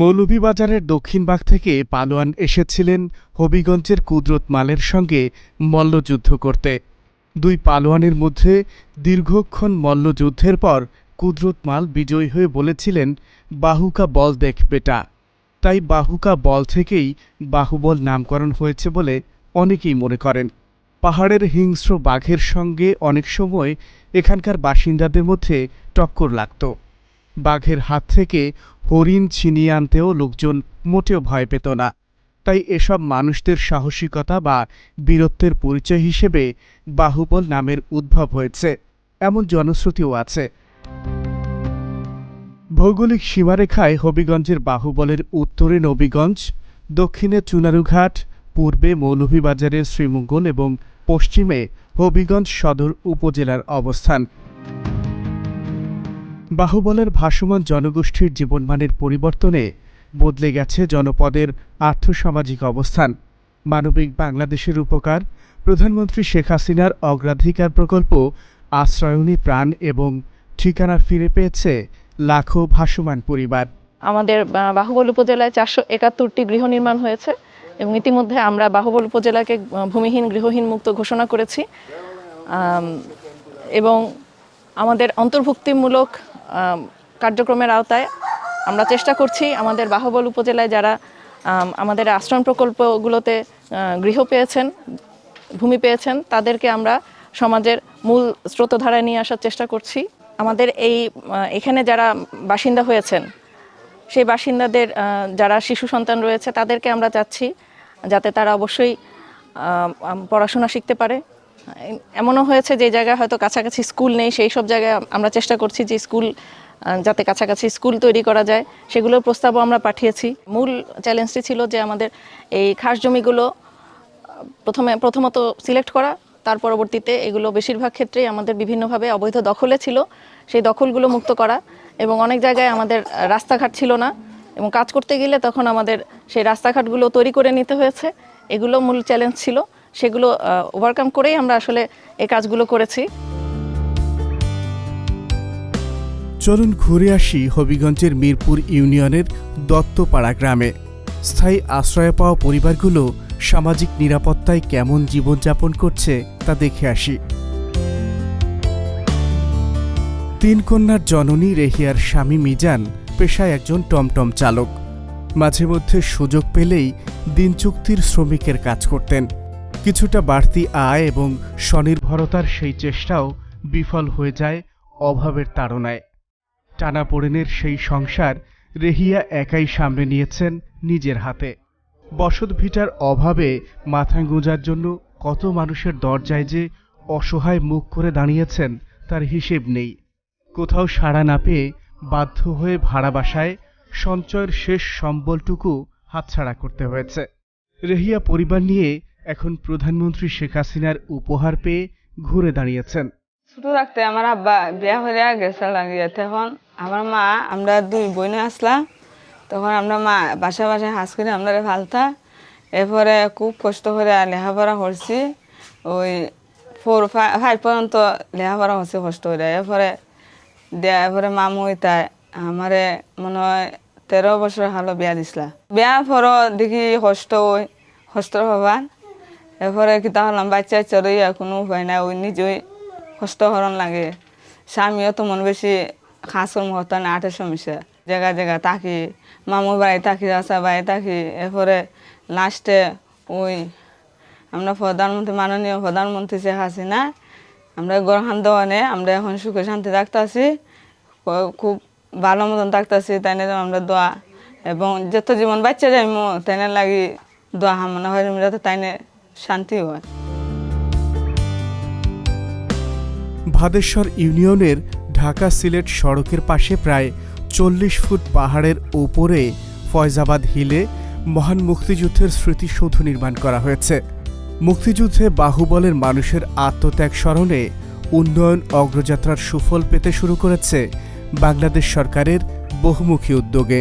মৌলভীবাজারের দক্ষিণবাগ থেকে পালোয়ান এসেছিলেন হবিগঞ্জের কুদরত মালের সঙ্গে মল্লযুদ্ধ করতে। দুই পালোয়ানের মধ্যে দীর্ঘক্ষণ মল্লযুদ্ধের পর কুদরত মাল বিজয়ী হয়ে বলেছিলেন, বাহুকা বল দেখ বেটা। তাই বাহুকা বল থেকেই বাহুবল নামকরণ হয়েছে বলে অনেকেই মনে করেন। পাহাড়ের হিংস্র বাঘের সঙ্গে অনেক সময় এখানকার বাসিন্দাদের মধ্যে টক্কর লাগতো। বাঘের হাত থেকে হরিণ ছিনিয়ে আনতেও লোকজন মোটেও ভয় পেত না। তাই এসব মানুষদের সাহসিকতা বা বীরত্বের পরিচয় হিসেবে বাহুবল নামের উদ্ভব হয়েছে। এমন জনশ্রুতিও আছে। ভৌগোলিক সীমারেখায় হবিগঞ্জের বাহুবলের উত্তরে নবীগঞ্জ, দক্ষিণে চুনারুঘাট, পূর্বে মৌলভীবাজারের শ্রীমঙ্গল এবং পশ্চিমে হবিগঞ্জ সদর উপজেলার অবস্থান। বাহুবলের ভাসমান জনগোষ্ঠীর জীবনমানের পরিবর্তনে বদলে গেছে জনপদের আর্থসামাজিক অবস্থান। মানবিক বাংলাদেশের উপকার, প্রধানমন্ত্রী শেখ হাসিনার অগ্রাধিকার প্রকল্প আশ্রয়নী প্রাণ এবং ঠিকানা ফিরে পেয়েছে লাখো ভাসমান পরিবার। আমাদের বাহুবল উপজেলায় চারশো একাত্তরটি গৃহ নির্মাণ হয়েছে এবং ইতিমধ্যে আমরা বাহুবল উপজেলাকে ভূমিহীন গৃহহীন মুক্ত ঘোষণা করেছি। এবং আমাদের অন্তর্ভুক্তিমূলক কার্যক্রমের আওতায় আমরা চেষ্টা করছি আমাদের বাহুবল উপজেলায় যারা আমাদের আশ্রম প্রকল্পগুলোতে গৃহ পেয়েছেন, ভূমি পেয়েছেন, তাদেরকে আমরা সমাজের মূল স্রোতধারায় নিয়ে আসার চেষ্টা করছি। আমাদের এই এখানে যারা বাসিন্দা হয়েছেন, সেই বাসিন্দাদের যারা শিশু সন্তান রয়েছে, তাদেরকে আমরা চাচ্ছি যাতে তারা অবশ্যই পড়াশোনা শিখতে পারে। এমনও হয়েছে যে জায়গায় হয়তো কাছাকাছি স্কুল নেই, সেই সব জায়গায় আমরা চেষ্টা করছি যে স্কুল যাতে কাছাকাছি স্কুল তৈরি করা যায়। সেগুলোর প্রস্তাবও আমরা পাঠিয়েছি। মূল চ্যালেঞ্জটি ছিল যে আমাদের এই খাস জমিগুলো প্রথমে, প্রথমত সিলেক্ট করা, তার পরবর্তীতে এগুলো বেশিরভাগ ক্ষেত্রেই আমাদের বিভিন্নভাবে অবৈধ দখলে ছিল। সেই দখলগুলো মুক্ত করা এবং অনেক জায়গায় আমাদের রাস্তাঘাট ছিল না এবং কাজ করতে গেলে তখন আমাদের সেই রাস্তাঘাটগুলো তৈরি করে নিতে হয়েছে। এগুলো মূল চ্যালেঞ্জ ছিল। সেগুলো ওভারকাম করেই আমরা আসলে এই কাজগুলো করেছি। চলুন ঘুরে আসি হবিগঞ্জের মিরপুর ইউনিয়নের দত্তপাড়া গ্রামে। স্থায়ী আশ্রয় পাওয়া পরিবারগুলো সামাজিক নিরাপত্তায় কেমন জীবনযাপন করছে তা দেখে আসি। তিন কন্যার জননী রেহিয়ার স্বামী মিজান পেশায় একজন টমটম চালক। মাঝে মধ্যে সুযোগ পেলেই দিন চুক্তির শ্রমিকের কাজ করতেন। কিছুটা বাড়তি আয় এবং স্বনির্ভরতার সেই চেষ্টাও বিফল হয়ে যায় অভাবের তাড়নায়। টানাপোড়েনের সেই সংসার রেহিয়া একাই সামলে নিয়েছেন নিজের হাতে। বসত ভিটার অভাবে মাথা গোঁজার জন্য কত মানুষের দরজায় যে অসহায় মুখ করে দাঁড়িয়েছেন তার হিসেব নেই। কোথাও সাড়া না পেয়ে বাধ্য হয়ে ভাড়া বাসায় সঞ্চয়ের শেষ সম্বলটুকু হাতছাড়া করতে হয়েছে। রেহিয়া পরিবার নিয়ে এখন প্রধানমন্ত্রী শেখ হাসিনার উপহার পেয়ে ঘুরে দাঁড়িয়েছেন। ছোট থাকতে আমার আব্বা বিয়া হয়ে গেছে তখন আমার মা, আমরা দুই বোনে আসলাম। তখন আমরা মা বাসা বাসায় হাঁস করে আমরা ফালতা। এরপরে খুব কষ্ট করে লেখাপড়া করছি। ওই ফোর ফাইভ পর্যন্ত লেখাপড়া হচ্ছে কষ্ট করে। এরপরে দেয়া, এরপরে মামু তাই আমারে মনে হয় তেরো বছর হালো বিয়া দিছিলা। বিয়া পর দেখি কষ্ট ওই কষ্ট হবার। এরপরে কিতা হলাম বাচ্চা চড়াইয়া কোনো উপায় নাই, ওই নিজেই কষ্ট হরণ লাগে। স্বামীও তো মন বেশি খাস কর্ম হতো না আটের সমস্যা জায়গা জায়গা তাকি, মামুর বাড়ি থাকি আসা বাড়ি থাকি এরপরে লাস্টে ওই আমরা প্রধানমন্ত্রী, মাননীয় প্রধানমন্ত্রী শেখ হাসিনা, আমরা গ্রহণ দেওয়ানে আমরা এখন সুখে শান্তি থাকতেছি, খুব ভালো মতন থাকতেছি তাই না আমরা দোয়া এবং যত জীবন বাচ্চা যাইমো তাই না লাগি দোয়া মনে হয়, যাতে তাই না শান্তি হয়। ভাদেশ্বর ইউনিয়নের ঢাকা সিলেট সড়কের পাশে প্রায় চল্লিশ ফুট পাহাড়ের ওপরে ফয়জাবাদ হিলে মহান মুক্তিযুদ্ধের স্মৃতিসৌধ নির্মাণ করা হয়েছে। মুক্তিযুদ্ধে বাহুবলের মানুষের আত্মত্যাগ স্মরণে উন্নয়ন অগ্রযাত্রার সুফল পেতে শুরু করেছে বাংলাদেশ সরকারের বহুমুখী উদ্যোগে।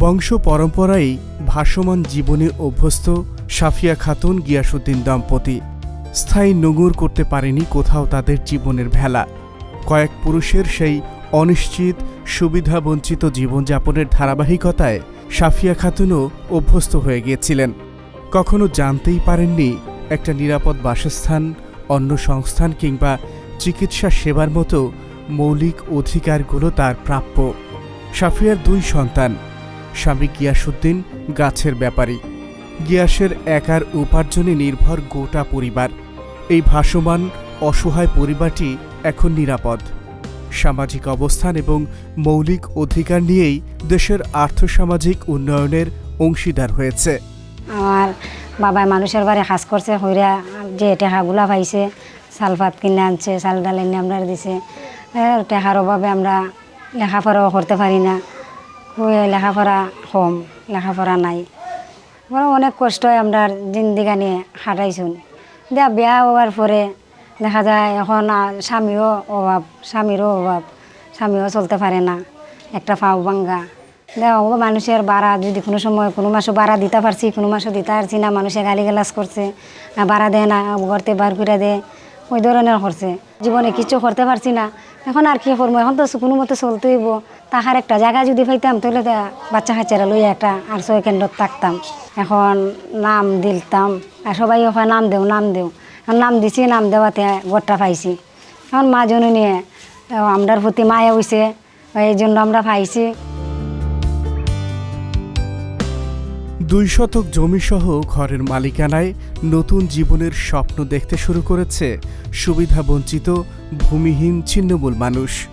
বংশ পরম্পরায় ভাসমান জীবনে অভ্যস্ত সাফিয়া খাতুন গিয়াসুদ্দিন দম্পতি। স্থায়ী নোঙর করতে পারেনি কোথাও তাদের জীবনের ভেলা। কয়েক পুরুষের সেই অনিশ্চিত, সুবিধাবঞ্চিত জীবনযাপনের ধারাবাহিকতায় সাফিয়া খাতুনও অভ্যস্ত হয়ে গিয়েছিলেন। কখনো জানতেই পারেননি একটা নিরাপদ বাসস্থান, অন্য সংস্থান কিংবা চিকিৎসা সেবার মতো মৌলিক অধিকারগুলো তার প্রাপ্য। সাফিয়ার দুই সন্তান স্বামী গিয়াসুদ্দিন গাছের ব্যাপারী। গিয়াসের একার উপার্জনে নির্ভর গোটা পরিবার। এই ভাসমান, অসহায় পরিবারটি এখন নিরাপদ। সামাজিক অবস্থান এবং মৌলিক অধিকার নিয়েই দেশের আর্থসামাজিক উন্নয়নের অংশীদার হয়েছে। আমার বাবা মানুষের বাড়ি কাজ করছে, হইরা যে টেকাগুলা পাইছে, চাল ভাত কিনে আনছে, চাল ডাল এনে আমরা দিছে টেকার অভাবে আমরা লেখাপড়াও করতে পারি না। লেখাপড়া কম, লেখাপড়া নাই। অনেক কষ্টই আমরা জিন্দিগানি খাটাইছুন দিয়া বিয়া হওয়ার পরে দেখা যায় এখন স্বামীও অভাব, স্বামীরও অভাব, স্বামীও চলতে পারে না, একটা ফাও ভাঙ্গা। দেখো মানুষের বাড়া যদি কোনো সময়, কোনো মাসও বাড়া দিতে পারছি, কোনো মাসও দিতে পারছি না, মানুষে গালি গালাজ করছে, না বাড়া দেয় না, ঘরতে বার করে দেয়, ওই ধরনের করছে। জীবনে কিছু করতে পারছি না এখন আর কি করব? এখন তো কোনো মতো চলতে হইব। তাহার একটা জায়গা যদি পাইতাম, তাহলে তো বাচ্চা কাচ্চারা লইয়া একটা আর সবাই কেন্দ্রত থাকতাম। এখন নাম দিলতাম। আর সবাই ওখানে নাম দেও নাম দেও। এখন নাম দিছি, নাম দেওয়াতে গোটটা পাইছি। এখন মা জননী আমরার প্রতি মায়া হইছে, এই জন্য আমরা পাইছি। দুই শতক জমিসহ ঘরের মালিকানায় নতুন জীবনের স্বপ্ন দেখতে শুরু করেছে সুবিধাবঞ্চিত ভূমিহীন, ছিন্নমূল মানুষ।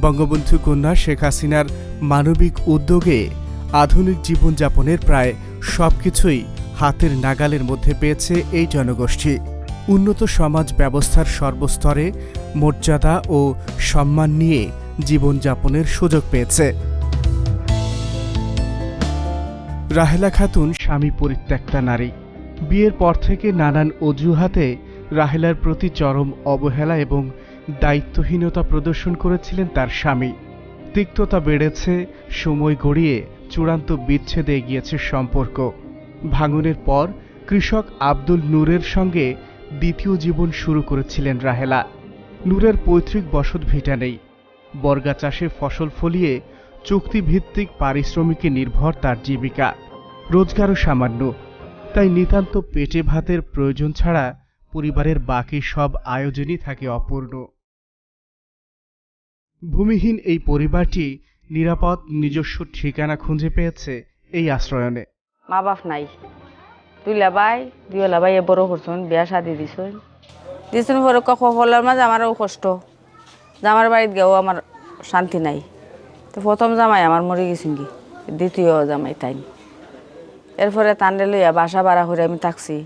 বঙ্গবন্ধু কন্যা শেখ হাসিনার মানবিক উদ্যোগে আধুনিক জীবনযাপনের প্রায় সবকিছুই হাতের নাগালের মধ্যে পেয়েছে এই জনগোষ্ঠী। উন্নত সমাজ ব্যবস্থার সর্বস্তরে মর্যাদা ও সম্মান নিয়ে জীবনযাপনের সুযোগ পেয়েছে। রাহেলা খাতুন স্বামী পরিত্যক্তা নারী। বিয়ের পর থেকে নানান অজুহাতে রাহেলার প্রতি চরম অবহেলা এবং দায়িত্বহীনতা প্রদর্শন করেছিলেন তার স্বামী। তিক্ততা বেড়েছে, সময় গড়িয়ে চূড়ান্ত বিচ্ছেদে গিয়েছে সম্পর্ক। ভাঙনের পর কৃষক আব্দুল নূরের সঙ্গে দ্বিতীয় জীবন শুরু করেছিলেন রাহেলা। নূরের পৈতৃক বসত ভিটা নেই। বর্গা চাষে ফসল ফলিয়ে চুক্তিভিত্তিক পারিশ্রমিকে নির্ভর তার জীবিকা। রোজগারও সামান্য। তাই নিতান্ত পেটে ভাতের প্রয়োজন ছাড়া পরিবারের বাকি সব আয়োজনই থাকে অপূর্ণ। ভূমিহীন এই পরিবারটি নিরাপদ নিজস্ব ঠিকানা খুঁজে পেয়েছে এই আশ্রয়নে। মা বাপ নাই। তুই লাবাই দুই লাবাই এ বড় করছুন বিয়া শাদি দিছুন। দিছুন পরে কখলার মাঝে আমারও কষ্ট। জামার বাড়িত গেও আমার শান্তি নাই। তো প্রথম জামাই আমার মরে গেছেন কি? দ্বিতীয় জামাই তাই। এরপরে টানলে লইয়া বাসা ভাড়া করে আমি থাকছি।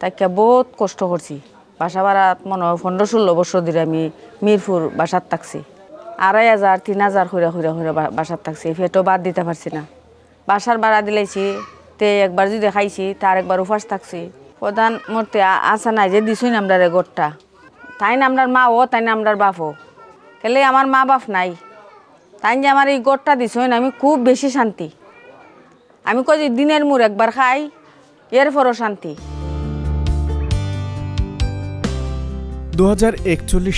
তাকে বহুত কষ্ট করছি। বাসা ভাড়া মনে হয় পনেরো ষোলো বছর ধরে আমি মিরপুর বাসার থাকছি। আড়াই হাজার, তিন হাজার করে করে করে বাসার থাকছি। ফেটো বাদ দিতে পারছি না। বাসার ভাড়া দিলাইছি। তে একবার যদি খাইছি, তার একবার উপাস থাকছি। প্রধান মূর্তি আসা নাই যে দিছুই না আমরা গোটটা তাই না আমরার মা ও, তাই না আমরার বাপও। কেলে আমার মা বাপ নাই। তাই যে আমার এই গোটটা দিছুই আমি খুব বেশি শান্তি। আমি কই যে দিনের মুর একবার খাই এর পরও শান্তি দু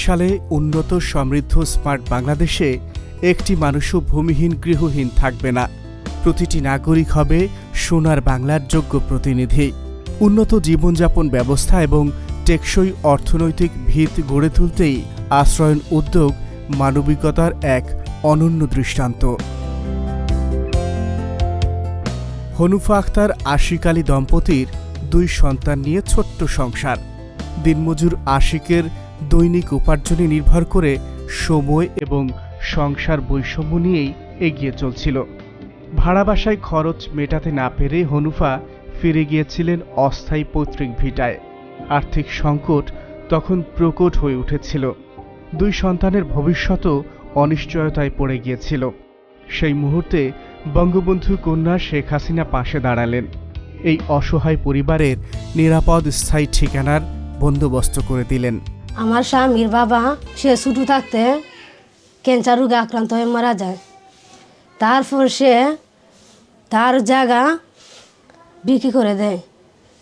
সালে উন্নত সমৃদ্ধ স্মার্ট বাংলাদেশে একটি মানুষও ভূমিহীন, গৃহহীন থাকবে না। প্রতিটি নাগরিক হবে সোনার বাংলার যোগ্য প্রতিনিধি। উন্নত জীবনযাপন ব্যবস্থা এবং টেকসই অর্থনৈতিক ভিত গড়ে তুলতেই আশ্রয়ন উদ্যোগ মানবিকতার এক অনন্য দৃষ্টান্ত। হনুফা আক্তার আশিক আলী দম্পতির দুই সন্তান নিয়ে ছোট্ট সংসার। দিনমজুর আশিকের দৈনিক উপার্জনে নির্ভর করে সময় এবং সংসার বৈষম্য নিয়েই এগিয়ে চলছিল। ভাড়া বাসায় খরচ মেটাতে না পেরে হনুফা ফিরে গিয়েছিলেন অস্থায়ী পৈতৃক ভিটায়। আর্থিক সংকট তখন প্রকট হয়ে উঠেছিল। দুই সন্তানের ভবিষ্যতও অনিশ্চয়তায় পড়ে গিয়েছিল। সেই মুহূর্তে বঙ্গবন্ধু কন্যা শেখ হাসিনা পাশে দাঁড়ালেন। এই অসহায় পরিবারের নিরাপদ, স্থায়ী ঠিকানার বন্দোবস্ত করে দিলেন। আমার স্বামীর বাবা, সে ছোটো থাকতে ক্যান্সার রোগে আক্রান্ত হয়ে মারা যায়। তারপর সে তার জায়গা বিক্রি করে দেয়।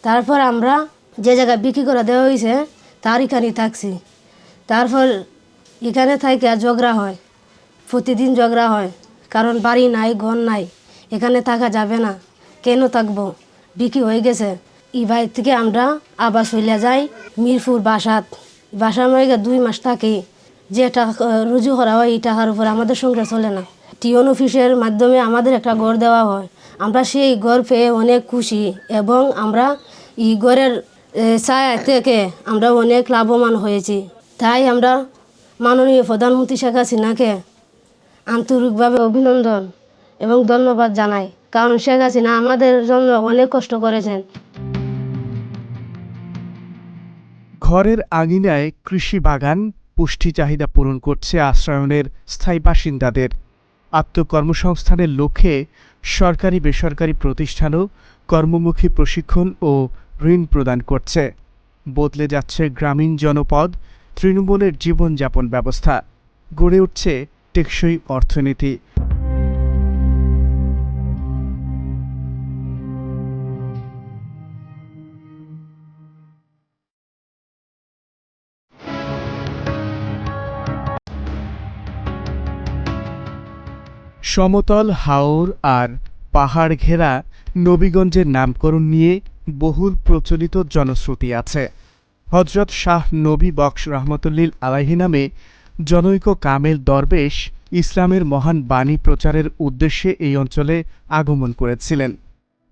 তারপর আমরা যে জায়গা বিক্রি করে দেওয়া হয়েছে তার এখানেই থাকছি। তারপর এখানে থাকে ঝগড়া হয়। প্রতিদিন ঝগড়া হয়, কারণ বাড়ি নাই, ঘর নাই, এখানে থাকা যাবে না। কেন থাকব? বিক্রি হয়ে গেছে। এই বাড়ি থেকে আমরা আবার চলে যাই মিরপুর বাসাত। বাসার মধ্যে দুই মাস থাকি। যে টাকা রুজু করা হয়, এই টাকার উপর আমাদের সংসার চলে না। টিওন অফিসের মাধ্যমে আমাদের একটা ঘর দেওয়া হয়। আমরা সেই ঘর পেয়ে অনেক খুশি এবং আমরা এই ঘরের ছায়া থেকে আমরা অনেক লাভবান হয়েছি। তাই আমরা মাননীয় প্রধানমন্ত্রী শেখ হাসিনাকে আন্তরিকভাবে অভিনন্দন এবং ধন্যবাদ জানাই। কারণ শেখ হাসিনা আমাদের জন্য অনেক কষ্ট করেছেন। ঘরের আঙিনায় কৃষি বাগান, পুষ্টি চাহিদা পূরণ করছে আশ্রয়নের স্থায়ী বাসিন্দাদের। আত্মকর্মসংস্থানের লক্ষ্যে সরকারি বেসরকারি প্রতিষ্ঠানও কর্মমুখী প্রশিক্ষণ ও ঋণ প্রদান করছে। বদলে যাচ্ছে গ্রামীণ জনপদ, তৃণমূলের জীবনযাপন ব্যবস্থা। গড়ে উঠছে টেকসই অর্থনীতি। সমতল হাওর আর পাহাড় ঘেরা নবীগঞ্জের নামকরণ নিয়ে বহুল প্রচলিত জনশ্রুতি আছে। হজরত শাহ নবী বক্স রহমতুল্লিল আলাহি নামে জনৈক কামেল দরবেশ ইসলামের মহান বাণী প্রচারের উদ্দেশ্যে এই অঞ্চলে আগমন করেছিলেন।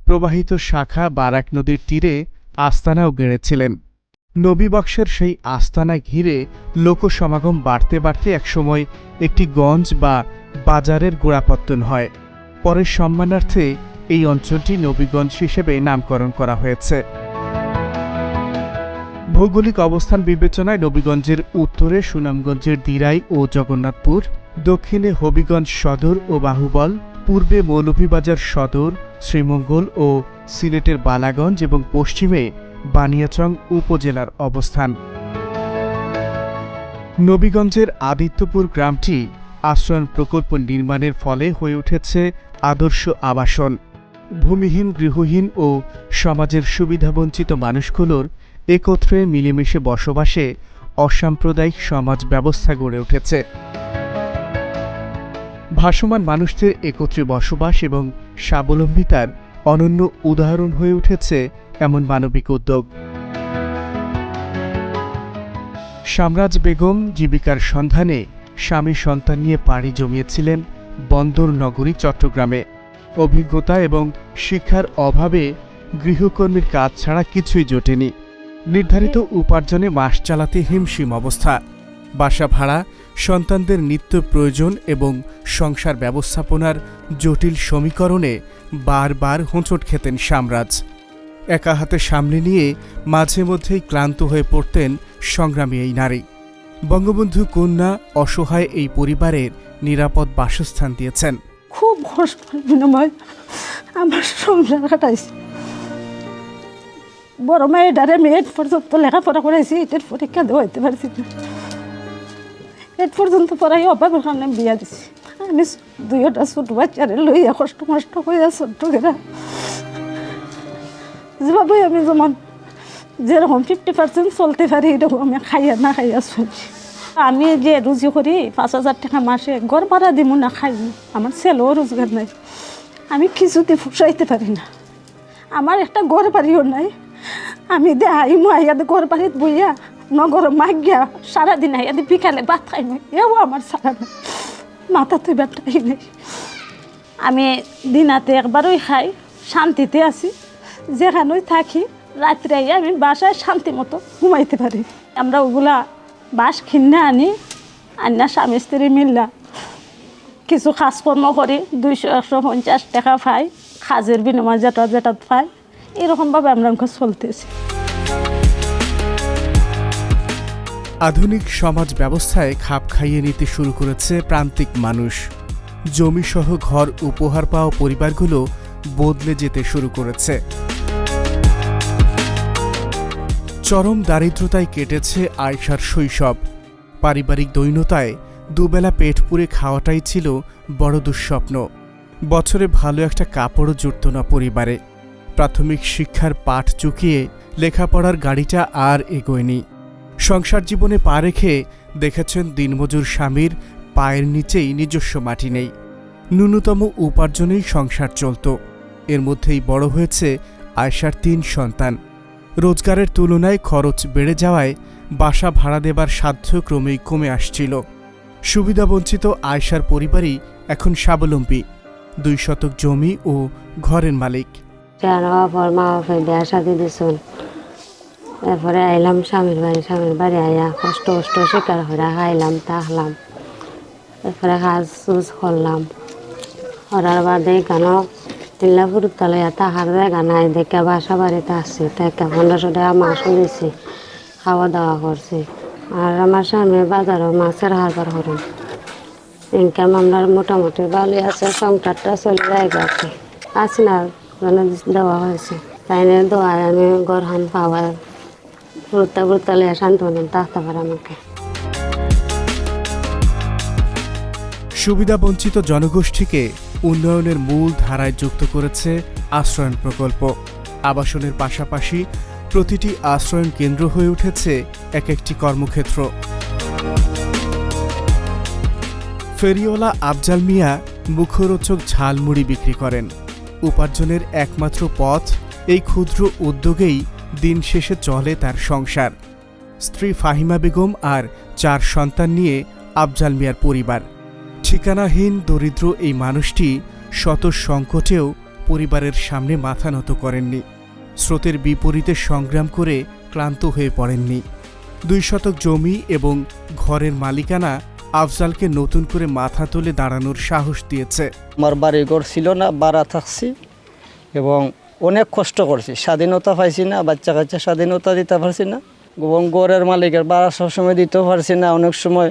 প্রবাহিত শাখা বারাক নদীর তীরে আস্তানাও গেড়েছিলেন। নবীবক্সের সেই আস্তানা ঘিরে লোকসমাগম বাড়তে বাড়তে একসময় একটি গঞ্জ বা বাজারের গোড়াপত্তন হয়। পরে সম্মানার্থে এই অঞ্চলটি নবীগঞ্জ হিসেবে নামকরণ করা হয়েছে। ভৌগোলিক অবস্থান বিবেচনায় নবীগঞ্জের উত্তরে সুনামগঞ্জের দিরাই ও জগন্নাথপুর, দক্ষিণে হবিগঞ্জ সদর ও বাহুবল, পূর্বে মৌলভীবাজার সদর, শ্রীমঙ্গল ও সিলেটের বালাগঞ্জ এবং পশ্চিমে বানিয়াচং উপজেলার অবস্থান। নবীগঞ্জের আদিত্যপুর গ্রামটি আশ্রয়ণ প্রকল্প নির্মাণের ফলে হয়ে উঠেছে আদর্শ আবাসন। ভূমিহীন, গৃহহীন ও সমাজের সুবিধাবঞ্চিত মানুষগুলোর একত্রে মিলেমিশে বসবাসে অসাম্প্রদায়িক সমাজ ব্যবস্থা গড়ে উঠেছে। ভাসমান মানুষদের একত্রে বসবাস এবং স্বাবলম্বিতার অনন্য উদাহরণ হয়ে উঠেছে এমন মানবিক উদ্যোগ। সামরাজ বেগম জীবিকার সন্ধানে স্বামী সন্তান নিয়ে পাড়ি জমিয়েছিলেন বন্দর নগরী চট্টগ্রামে। অভিজ্ঞতা এবং শিক্ষার অভাবে গৃহকর্মীর কাজ ছাড়া কিছুই জোটেনি। নির্ধারিত উপার্জনে মাস চালাতে হিমশিম অবস্থা। বাসা ভাড়া, সন্তানদের নিত্য প্রয়োজন এবং সংসার ব্যবস্থাপনার জটিল সমীকরণে বারবার হোঁচট খেতেন সামরাজ। একা হাতে সামনে নিয়ে মাঝে মধ্যেই ক্লান্ত হয়ে পড়তেন সংগ্রামী এই নারী। বঙ্গবন্ধু কন্যা অসহায় এই পরিবারের নিরাপদ বাসস্থান দিয়েছেন। খুব বিনিময়। আমার সংসার কাটাইছে বড় মেয়ে ডারে আমি এইট পর্যন্ত লেখাপড়া করাইছি এটার পরীক্ষা দেওয়া হইতে পারছি না। এইট পর্যন্ত পড়াই অভাবের কারণে বিয়া দিছি। আমি দুইটা ছোট বাচ্চারে লইয়া কষ্ট মষ্ট হইয়া ছোট্ট গেরা যেভাবে আমি যেমন যেরকম ফিফটি পার্সেন্ট চলতে পারি, এরকম আমি খাইয়া না খাইয়া চলছি। আমি যে রুজি করি, পাঁচ হাজার টাকা মাসে, ঘর ভাড়া দিব না খাই, আমার ছেলেও রোজগার নাই। আমি কিছুতে ফুসাইতে পারি না। আমার একটা ঘর বাড়িও নাই। আমি দে আইমু আইয়াদে ঘর বাড়িত বইয়া নগর মাগিয়া সারাদিন আইয়াদে বিকালে ভাত খাই না এও আমার সারা নাই মাথা তুই ব্যাটাই নেই। আমি দিনাতে একবারই খাই, শান্তিতে আছি। যেখানেই থাকি রাত্রে আইয়া আমি বাসায় শান্তি মতো ঘুমাইতে পারি। আমরা ওগুলা বাস কিনে আনি, আন্না স্বামী স্ত্রী মিললা কিছু কাজকর্ম করি, দুইশো, একশো পঞ্চাশ টাকা পাই খাজের বিনিময় যেটা যেটা পাই। এরকমভাবে আমরা চলতেছি। আধুনিক সমাজ ব্যবস্থায় খাপ খাইয়ে নিতে শুরু করেছে প্রান্তিক মানুষ। জমিসহ ঘর উপহার পাওয়া পরিবারগুলো বদলে যেতে শুরু করেছে। চরম দারিদ্রতায় কেটেছে আয়সার শৈশব। পারিবারিক দৈন্যতায় দুবেলা পেট পুড়ে খাওয়াটাই ছিল বড় দুঃস্বপ্ন। বছরে ভালো একটা কাপড়ও জুটত না পরিবারে। প্রাথমিক শিক্ষার পাঠ চুকিয়ে লেখাপড়ার গাড়িটা আর এগোয়নি। সংসার জীবনে পা রেখে দেখেছেন দিনমজুর স্বামীর পায়ের নিচেই নিজস্ব মাটি নেই। ন্যূনতম উপার্জনেই সংসার চলত। এর মধ্যেই বড় হয়েছে আয়সার তিন সন্তান। রোজগারের তুলনায় খরচ বেড়ে যাওয়ায় বাসা ভাড়া দেবার সাধ্য ক্রমেই কমে আসছিল। সুবিধাবঞ্চিত আয়সার পরিবারই এখন স্বাবলম্বী। দুই শতক জমি ও ঘরের মালিক। জানার পর মা বাপে বিয়া শাদি দিছুন। এরপরে আইলাম স্বামীর বাড়ি স্বামীর বাড়ি আইয়া কষ্ট কষ্ট শিকার করে খাইলাম, তাহলাম। এরপরে কাজ চুজ করলাম। করার বাদে কেন তিল্লা ফুরুতলে তাহার জায়গা নাই, দেখে বাসা বাড়িতে আসছি তাকে পনেরোশো টাকা মাসও দিছি, খাওয়া দাওয়া করছি। আর আমার স্বামী বাজারও মাছের হারবার করুন। ইনকাম আমার মোটামুটি ভালোই আছে, সংসারটা চলে যায় গেছে। আছে না। দেওয়া হয়েছে। তাই আমি গরহান গুরুত্ব গুরুত্ব লিয়ে শান্তনা থাকতে পারে আমাকে। সুবিধাবঞ্চিত জনগোষ্ঠীকে উন্নয়নের মূল ধারায় যুক্ত করেছে আশ্রয়ণ প্রকল্প। আবাসনের পাশাপাশি প্রতিটি আশ্রয়ণ কেন্দ্র হয়ে উঠেছে এক একটি কর্মক্ষেত্র। ফেরিওয়ালা আফজাল মিয়া মুখরোচক ঝালমুড়ি বিক্রি করেন। উপার্জনের একমাত্র পথ এই ক্ষুদ্র উদ্যোগেই দিন শেষে চলে তার সংসার। স্ত্রী ফাহিমা বেগম আর চার সন্তান নিয়ে আফজাল মিয়ার পরিবার। ঠিকানাহীন, দরিদ্র এই মানুষটি শত সংকটেও পরিবারের সামনে মাথা নত করেননি। স্রোতের বিপরীতে সংগ্রাম করে ক্লান্ত হয়ে পড়েননি। দুই শতক জমি এবং ঘরের মালিকানা আফজালকে নতুন করে মাথা তুলে দাঁড়ানোর সাহস দিয়েছে। আমার বাড়ি ঘর ছিল না, বাড়া থাকছি এবং অনেক কষ্ট করছি। স্বাধীনতা পাইছি না, বাচ্চা কাচ্চা স্বাধীনতা দিতে পারছি না এবং গড়ের মালিকের বাড়া সবসময় দিতেও পারছি না। অনেক সময়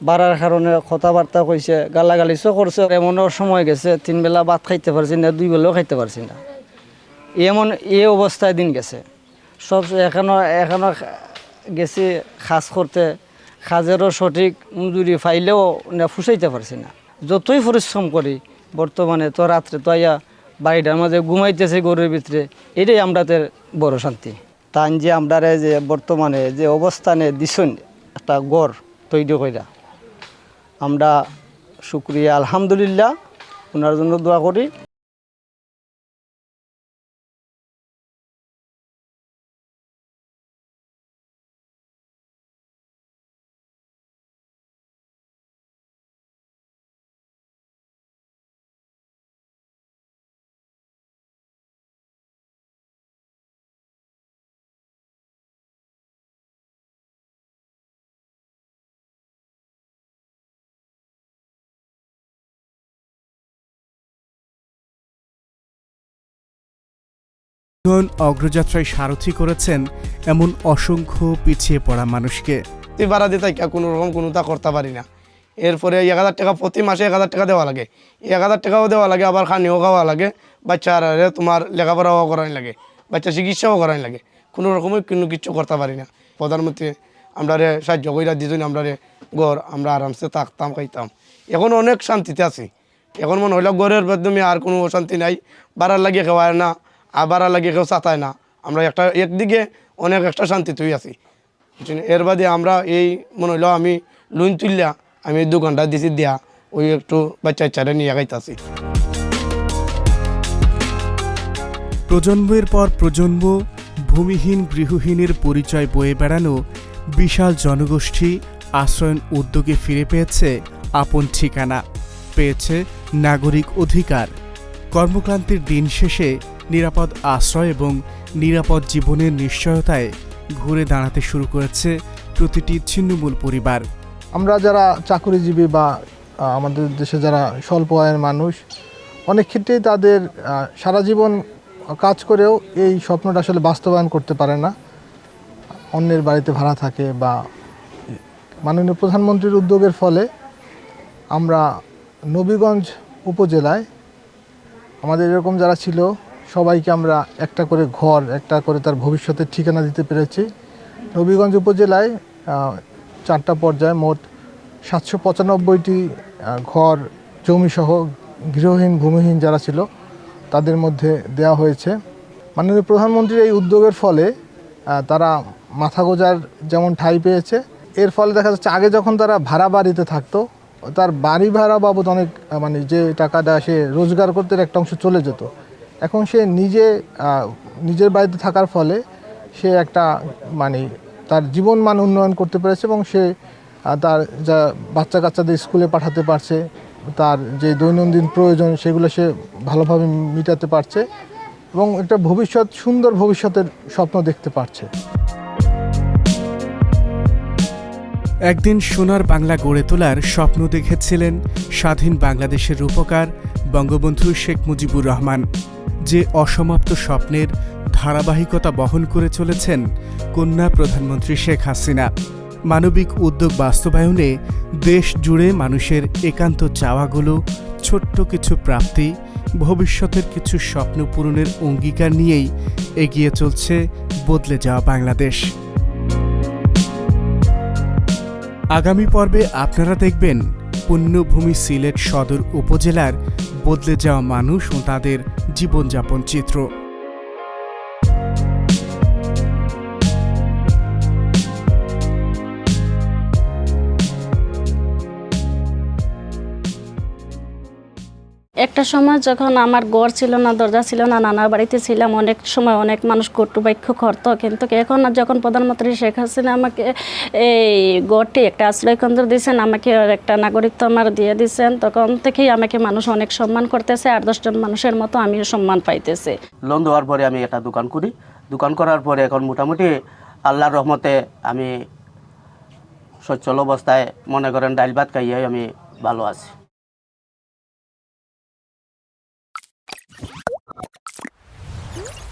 বাড়ার কারণে কথাবার্তা কইছে, গালাগালিসও করছে, এমনও সময় গেছে, তিন বেলা ভাত খাইতে পারছি না, দুই বেলাও খাইতে পারছি না। এমন এ অবস্থায় দিন গেছে। সব এখনও এখনও গেছি খাস করতে খাজেরও সঠিক মজুরি ফাইলেও না ফুসাইতে পারছি না। যতই পরিশ্রম করি, বর্তমানে তো রাত্রে তো আইয়া বাড়িটার মাঝে ঘুমাইতেছে গরুর ভিতরে, এটাই আমরাদের বড় শান্তি। তান যে আমরা যে বর্তমানে যে অবস্থানে দিছেন, একটা গড় তৈরি কইরা। আমরা শুক্রিয়া, আলহামদুলিল্লাহ, ওনার জন্য দোয়া করি। উন্নয়ন অগ্রযাত্রায় সারথি করেছেন এমন অসংখ্য পিছিয়ে পড়া মানুষকে। তুই ভাড়া দিতে কোনো রকম কোনো তা করতে পারি না। এরপরে এক হাজার টাকা প্রতি মাসে এক হাজার টাকা দেওয়া লাগে। এক হাজার টাকাও দেওয়া লাগে, আবার খানিও খাওয়া লাগে। বাচ্চার তোমার লেখাপড়াও করাই লাগে বাচ্চা চিকিৎসাও করাই লাগে। কোনো রকমের কোনো কিছু করতে পারি না। প্রধানমন্ত্রী, আমরা রে সাহায্য কইরা দিজন আমরা রে গড় আমরা আরামসে থাকতাম, খাইতাম। এখন অনেক শান্তিতে আছি। এখন মনে হইল গড়ের মাধ্যমে আর কোনো অশান্তি নাই, বাড়ার লাগিয়ে খাওয়ায় না। আর বাড়ার লাগিয়ে কেউ চাতায় না। আমরা একটা একদিকে অনেক একটা শান্তিতেই আছি। এর বাদে আমরা এই মনে হইল আমি লোন তুললা আমি এই দোকানটা দিছি দিয়া, ওই একটু বাচ্চা চারে নিয়ে গাইতাছি প্রজন্মের পর প্রজন্ম, ভূমিহীন গৃহহীনের পরিচয় বয়ে বেড়ানো, বিশাল জনগোষ্ঠী আশ্রয়ন উদ্যোগে ফিরে পেয়েছে আপন ঠিকানা, পেয়েছে নাগরিক অধিকার। কর্মক্লান্তির দিন শেষে নিরাপদ আশ্রয় এবং নিরাপদ জীবনের নিশ্চয়তায় ঘুরে দাঁড়াতে শুরু করেছে প্রতিটি ছিন্নমূল পরিবার। আমরা যারা চাকরিজীবী বা আমাদের দেশে যারা স্বল্প আয়ের মানুষ, অনেক ক্ষেত্রেই তাদের সারা জীবন কাজ করেও এই স্বপ্নটা আসলে বাস্তবায়ন করতে পারে না। অন্যের বাড়িতে ভাড়া থাকে বা মাননীয় প্রধানমন্ত্রীর উদ্যোগের ফলে আমরা নবীগঞ্জ উপজেলায় আমাদের এরকম যারা ছিল সবাইকে আমরা একটা করে ঘর, একটা করে তার ভবিষ্যতের ঠিকানা দিতে পেরেছি। নবীগঞ্জ উপজেলায় চারটা পর্যায়ে মোট সাতশো পঁচানব্বইটি ঘর, জমিসহ গৃহহীন, ভূমিহীন যারা ছিল, তাদের মধ্যে দেওয়া হয়েছে। মাননীয় প্রধানমন্ত্রীর এই উদ্যোগের ফলে তারা মাথা গোজার যেমন ঠাঁই পেয়েছে, এর ফলে দেখা যাচ্ছে আগে যখন তারা ভাড়া বাড়িতে থাকতো, তার বাড়ি ভাড়া বাবদ অনেক মানে যে টাকাটা সে রোজগার করতে একটা অংশ চলে যেত। এখন সে নিজে নিজের বাড়িতে থাকার ফলে সে একটা মানে তার জীবন মান উন্নয়ন করতে পেরেছে এবং সে তার যা বাচ্চা কাচ্চাদের স্কুলে পাঠাতে পারছে, তার যে দৈনন্দিন প্রয়োজন সেগুলো সে ভালোভাবে মিটাতে পারছে এবং একটা ভবিষ্যৎ, সুন্দর ভবিষ্যতের স্বপ্ন দেখতে পারছে। একদিন সোনার বাংলা গড়ে তোলার স্বপ্ন দেখেছিলেন স্বাধীন বাংলাদেশের রূপকার বঙ্গবন্ধু শেখ মুজিবুর রহমান। যে অসমাপ্ত স্বপ্নের ধারাবাহিকতা বহন করে চলেছেন কন্যা প্রধানমন্ত্রী শেখ হাসিনা। মানবিক উদ্যোগ বাস্তবায়নে দেশ জুড়ে মানুষের একান্ত চাওয়াগুলো, ছোট্ট কিছু প্রাপ্তি, ভবিষ্যতের কিছু স্বপ্ন পূরণের অঙ্গীকার নিয়েই এগিয়ে চলছে বদলে যাওয়া বাংলাদেশ। আগামী পর্বে আপনারা দেখবেন, পুণ্যভূমি সিলেট সদর উপজেলার বদলে যাওয়া মানুষ ও তাদের জীবনযাপন চিত্র। একটা সময় যখন আমার ঘর ছিল না, দরজা ছিল না নানা বাড়িতে ছিলাম, অনেক সময় অনেক মানুষ কটুবাক্য করতো। কিন্তু এখন যখন প্রধানমন্ত্রী শেখ হাসিনা আমাকে এই গড়টি একটা আশ্রয় কেন্দ্র দিয়েছেন, আমাকে একটা নাগরিকত্ব আমার দিয়ে দিয়েছেন, তখন থেকেই আমাকে মানুষ অনেক সম্মান করতেছে, আর দশজন মানুষের মতো আমিও সম্মান পাইতেছি। লোন দেওয়ার পরে আমি একটা দোকান করি। দোকান করার পরে এখন মোটামুটি আল্লাহর রহমতে আমি সচ্ছল অবস্থায় মনে করেন ডাইল ভাত খাইয়ে আমি ভালো আছি।